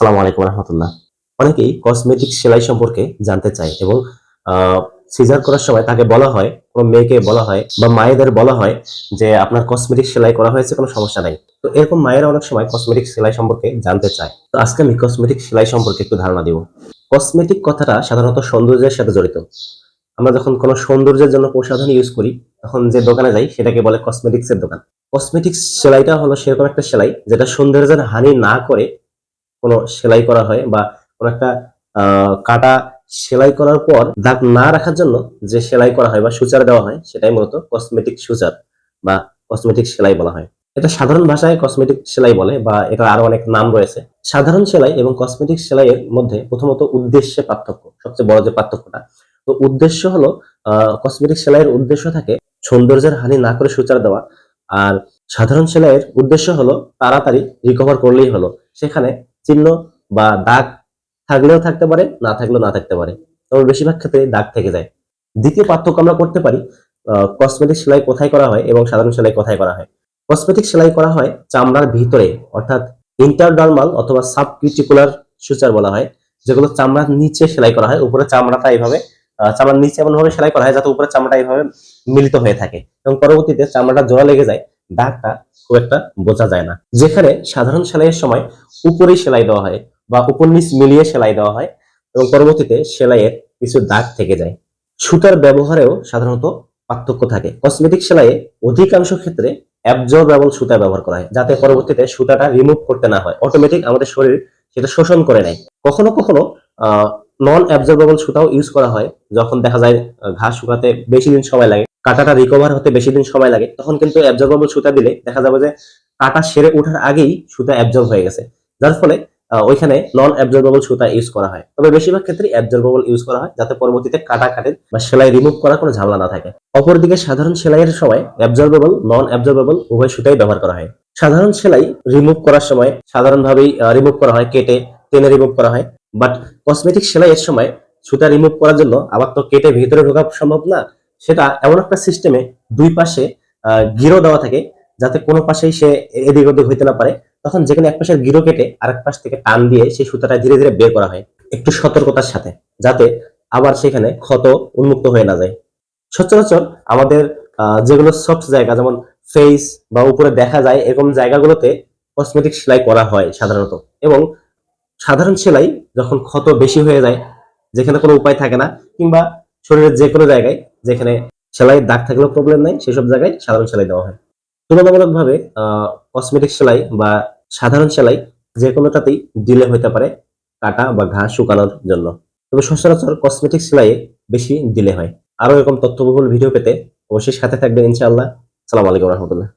সালাম আলাইকুম রহমতুল্লাহ। অনেকেই কসমেটিক সেলাই সম্পর্কে জানতে চায় এবং সিজার করার সময় তাকে বলা হয়, কোনো মেয়েকে বলা হয় বা মায়েদের বলা হয় যে আপনার কসমেটিক সেলাই করা হয়েছে, কোনো সমস্যা নাই। তো এরকম মায়েরা অনেক সময় কসমেটিক সেলাই সম্পর্কে জানতে চায়। তো আজকে আমি কসমেটিক সেলাই সম্পর্কে একটু ধারণা দিব। কসমেটিক কথাটা সাধারণত সৌন্দর্যের সাথে জড়িত। আমরা যখন কোনো সৌন্দর্যের জন্য প্রসাধন ইউজ করি, তখন যে দোকানে যাই, সেটাকে বলে কসমেটিক্সের দোকান। কসমেটিক্স সেলাইটা হলো সেরকম একটা সেলাই যেটা সৌন্দর্যের হানি না করে কোনো সেলাই করা হয় বা কোনো একটা কাটা সেলাই করার পর দাগ না রাখার জন্য যে সেলাই করা হয় বা সূচার দেওয়া হয় সেটাই মূলত কসমেটিক সূচার বা কসমেটিক সেলাই বলা হয়। এটা সাধারণ ভাষায় কসমেটিক সেলাই বলে বা এটা আরও অনেক নাম রয়েছে। সাধারণ সেলাই এবং কসমেটিক সেলাইয়ের মধ্যে প্রথমত উদ্দেশ্যে পার্থক্য, সবচেয়ে বড় যে পার্থক্যটা। তো উদ্দেশ্য হলো কসমেটিক সেলাইয়ের উদ্দেশ্য থাকে সৌন্দর্যের হানি না করে সূচার দেওয়া আর সাধারণ সেলাইয়ের উদ্দেশ্য হলো তাড়াতাড়ি রিকভার করলেই হলো। সেখানে চিহ্ন বা দাগ থাকলেও থাকতে পারে, না থাকলেও না থাকতে পারে। তবে বেশিরভাগ ক্ষেত্রে দাগ থেকে যায়। দ্বিতীয় পার্থক্য আমরা করতে পারি কসমেটিক সেলাই কোথায় করা হয় এবং সাধারণ সেলাই কোথায় করা হয়। কসমেটিক সেলাই করা হয় চামড়ার ভিতরে, অর্থাৎ ইন্টারডার্মাল অথবা সাবকিউটিকুলার সুচার বলা হয়, যেগুলো চামড়ার নিচে সেলাই করা হয়। উপরে চামড়াটা এইভাবে চামড়ার নিচে এমন ভাবে সেলাই করা হয় যাতে উপরে চামড়াটা এইভাবে মিলিত হয়ে থাকে এবং পরবর্তীতে চামড়াটা জোড়া লেগে যায়। দাগটা খুব একটা বোঝা যায় না। যেখানে সাধারণ সেলাইয়ের সময় উপরেই সেলাই দেওয়া হয় বা উপর নিচ মিলিয়ে সেলাই দেওয়া হয় এবং পরবর্তীতে সেলাইয়ের কিছু দাগ থেকে যায়। সুতার ব্যবহারেও সাধারণত পার্থক্য থাকে। কসমেটিক সেলাইয়ে অধিকাংশ ক্ষেত্রে অ্যাবজর্বেবল সুতা ব্যবহার করা হয়, যাতে পরবর্তীতে সুতাটা রিমুভ করতে না হয়। অটোমেটিক আমাদের শরীর সেটা শোষণ করে নেয়। কখনো কখনো নন অ্যাবজর্বেবল সুতাও ইউজ করা হয়, যখন দেখা যায় ঘাস শুকাতে বেশি দিন সময় লাগে। কাঁটাটা রিকভার হতে বেশি দিন সময় লাগে, তখন কিন্তু অ্যাবজর্বেবল সুতা দিলে দেখা যাবে যে কাটা সেরে ওঠার আগেই সুতা অ্যাবজর্ব হয়ে গেছে। যার ফলে ওইখানে নন অ্যাবজর্বেবল সুতা ইউজ করা হয়। তবে বেশিরভাগ ক্ষেত্রে অ্যাবজর্বেবল ইউজ করা হয়, যাতে পরবর্তীতে কাটা কাটের বা সেলাই রিমুভ করার কোনো ঝামেলা না থাকে। অপরদিকে সাধারণ সেলাইয়ের সময় অ্যাবজর্বেবল নন অ্যাবজর্বেবল উভয় সুতাই ব্যবহার করা হয়। সাধারণ সেলাই রিমুভ করার সময় সাধারণভাবেই রিমুভ করা হয়, কেটে, টেনে রিমুভ করা হয়। বাট কসমেটিক সেলাইয়ের সময় সুতা রিমুভ করার জন্য আবার তো কেটে ভিতরে ঢোকা সম্ভব না সেটা এমন একটা সিস্টেমে দুই পাশে গিরো দেওয়া থাকে যাতে কোনো পাশেই সে এদিক ওদিক হইতে না পারে। তখন যেখানে এক পাশের গিরো কেটে আরেক পাশ থেকে টান দিয়ে সেই সুতাটা ধীরে ধীরে বের করা হয় একটু সতর্কতার সাথে, যাতে আবার সেখানে ক্ষত উন্মুক্ত হয়ে না যায়। সচরাচর আমাদের যেগুলো সফট জায়গা যেমন ফেস বা উপরে দেখা যায়, এরকম জায়গাগুলোতে কসমেটিক সেলাই করা হয় সাধারণত। এবং সাধারণ সেলাই যখন ক্ষত বেশি হয়ে যায়, যেখানে কোনো উপায় থাকে না, কিংবা শরীরের যে কোনো জায়গায় যেখানে সেলাইয়ের দাগ থাকলেও প্রবলেম নাই, সেসব জায়গায় সাধারণ সেলাই দেওয়া হয়। তুলনামূলকভাবে কসমেটিক সেলাই বা সাধারণ সেলাই যে কোনোটাতেই ডিলে হইতে পারে কাটা বা ঘা শুকানোর জন্য। তবে সচরাচর কসমেটিক সেলাইয়ে বেশি ডিলে হয়। আরও এরকম তথ্যবহুল ভিডিও পেতে অবশ্যই সাথে থাকবেন ইনশাআল্লাহ। সালাম আলাইকুম রহমতুল্লাহ।